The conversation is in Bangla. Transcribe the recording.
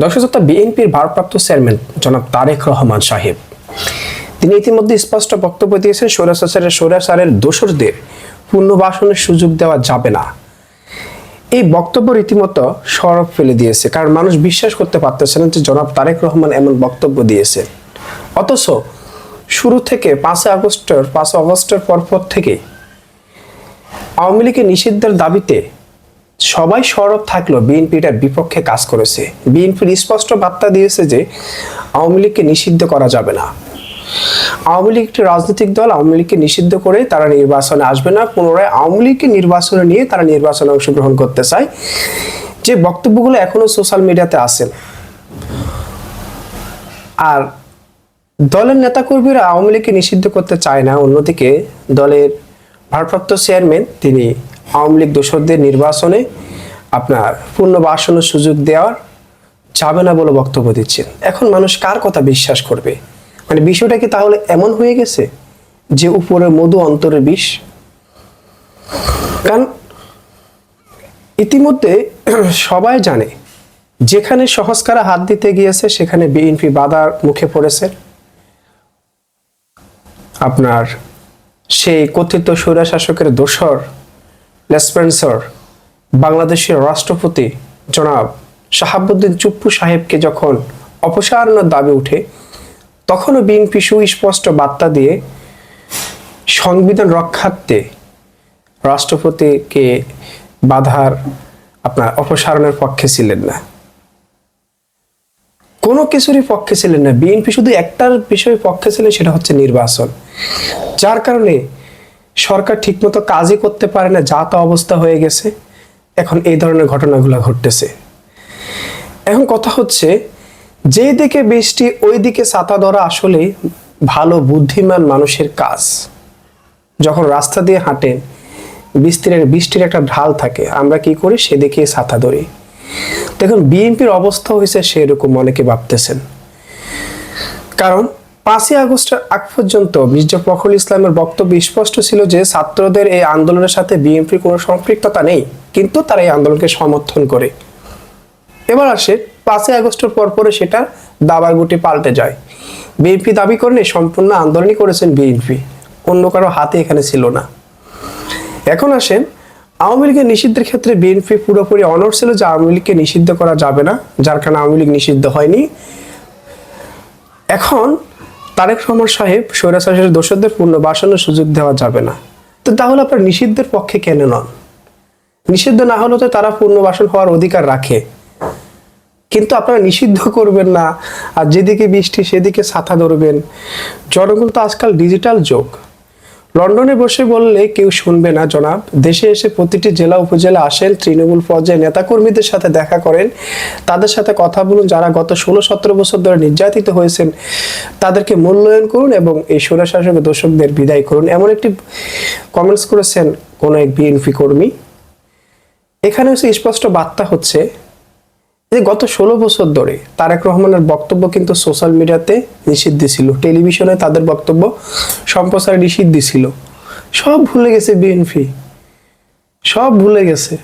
দর্শক শ্রোতা বিএনপির ভারপ্রাপ্ত চেয়ারম্যান জনাব তারেক রহমান সাহেব। তিনি ইতিমধ্যে স্পষ্ট বক্তব্য দিয়েছেন সৌরাচারের সৌরাচারের দোসরদের পুনর্বাসনের সুযোগ দেওয়া যাবে না। এই বক্তব্য রীতিমতো সরব ফেলে দিয়েছে, কারণ মানুষ বিশ্বাস করতে পারতেছে না যে জনাব তারেক রহমান এমন বক্তব্য দিয়েছে। অথচ শুরু থেকে পাঁচই আগস্টের পাঁচ আগস্টের পরপর থেকে আওয়ামী লীগের নিষিদ্ধের দাবিতে সবাই সরব থাকলেও বিএনপি এটার বিপক্ষে কাজ করেছে। বিএনপির স্পষ্ট বার্তা দিয়েছে যে, আওয়ামী লীগকে নিষিদ্ধ করা যাবে না। আওয়ামী লীগ একটি রাজনৈতিক দল, আওয়ামী লীগকে নিষিদ্ধ করে তারা নির্বাচনে আসবে না। পুনরায় আওয়ামী লীগকে নির্বাচনে নিয়ে তারা নির্বাচনে অংশগ্রহণ করতে চায়। যে বক্তব্যগুলো এখনও সোশ্যাল মিডিয়াতে আসেন আর দলের নেতাকর্মীরা আওয়ামী লীগকে নিষিদ্ধ করতে চায় না। অন্যদিকে দলের ভারপ্রাপ্ত চেয়ারম্যান, তিনি আওয়ামী লীগ দোসরদের নির্বাচনে আপনার পূর্ণ পুনর্বাসনের সুযোগ দেওয়ার যাবে না বলে বক্তব্য দিচ্ছেন। এখন মানুষ কার কথা বিশ্বাস করবে? মানে বিষয়টা কি তাহলে এমন হয়ে গেছে যে উপরে মধু অন্তরে বিষ? কারণ ইতিমধ্যে সবাই জানে, যেখানে সহজকারা হাত দিতে গিয়েছে, সেখানে বিএনপি বাধার মুখে পড়েছে। আপনার সেই কথিত স্বৈরা শাসকের দোসর লেসপেন্সর, বাংলাদেশের রাষ্ট্রপতি জনাব শাহাবুদ্দিন চুপ্পু সাহেবকে যখন অপসারণের দাবি উঠে, তখনও বিএনপি সুস্পষ্ট বার্তা দিয়ে সংবিধান রক্ষার্থে রাষ্ট্রপতিকে বাধার আপনার অপসারণের পক্ষে ছিলেন না। কোনো কিছুরই পক্ষে ছিলেন না। বিএনপি শুধু একটার বিষয়ে পক্ষে ছিলেন, সেটা হচ্ছে নির্বাচন। যার কারণে সরকার ঠিকমতো কাজই করতে পারে না, যা তা অবস্থা হয়ে গেছে, এখন এই ধরনের ঘটনাগুলো ঘটতেছে। এখন কথা হচ্ছে, যে দিকে বৃষ্টি, ওই দিকে ছাতা ধরা আসলে ভালো, বুদ্ধিমান মানুষের কাজ। যখন রাস্তা দিয়ে হাঁটেন বৃষ্টির বৃষ্টির একটা ঢাল থাকে, আমরা কি করি? সেদিকে ছাতা ধরি। দেখুন, বিএনপির অবস্থা হয়েছে সেরকম, অনেকে ভাবতেছেন। কারণ পাঁচই আগস্টের আগ পর্যন্ত মির্জা ফখরুল ইসলামের বক্তব্য স্পষ্ট ছিল যে ছাত্রদের এই আন্দোলনের সাথে বিএনপির কোনো সম্পৃক্ততা নেই, কিন্তু তারা এই আন্দোলনকে সমর্থন করে। এবার আসে পাঁচই আগস্টের পর পরে সেটা দাবার গুটি পাল্টে যায়। বিএনপি দাবি করেন সম্পূর্ণ আন্দোলনই করেছেন বিএনপি, অন্য কারও হাতে এখানে ছিল না। এখন আসেন, আওয়ামী লীগের নিষিদ্ধের ক্ষেত্রে বিএনপি পুরোপুরি অনর ছিল যে আওয়ামী লীগকে নিষিদ্ধ করা যাবে না, যার কারণে আওয়ামী লীগ নিষিদ্ধ হয়নি। এখন তারেক রহমান সাহেব স্বৈরাচারের দোষদের বাসনের সুযোগ দেওয়া যাবে না। তো তাহলে আপনার নিষিদ্ধের পক্ষে কেন নন? নিষিদ্ধ না হলে তো তারা পুনর্বাসন হওয়ার অধিকার রাখে। কিন্তু আপনারা নিষিদ্ধ করবেন না, আর যেদিকে বৃষ্টি সেদিকে ছাতা ধরবেন। জনগণ তো আজকাল ডিজিটাল যোগ। লন্ডনে বসে বললে কেউ শুনবে না, জনাব। দেশে এসে প্রতিটি জেলা উপজেলা আসেন, তৃণমূল পর্যায়ে নেতাকর্মীদের সাথে দেখা করেন। তাদের সাথে কথা বলুন, যারা গত ষোলো সতেরো বছর ধরে নির্যাতিত হয়েছেন, তাদেরকে মূল্যায়ন করুন এবং এই স্বৈরশাসক দর্শকদের বিদায় করুন। এমন একটি কমেন্টস করেছেন কোনো এক বিএনপি কর্মী। এখানে হচ্ছে স্পষ্ট বার্তা হচ্ছে যে গত ষোলো বছর ধরে তারেক রহমানের বক্তব্য কিন্তু সোশ্যাল মিডিয়াতে নিষিদ্ধ ছিল, টেলিভিশনে তাদের বক্তব্য সম্প্রচারে নিষিদ্ধ ছিল। সব ভুলে গেছে বিএনপি, সব ভুলে গেছে।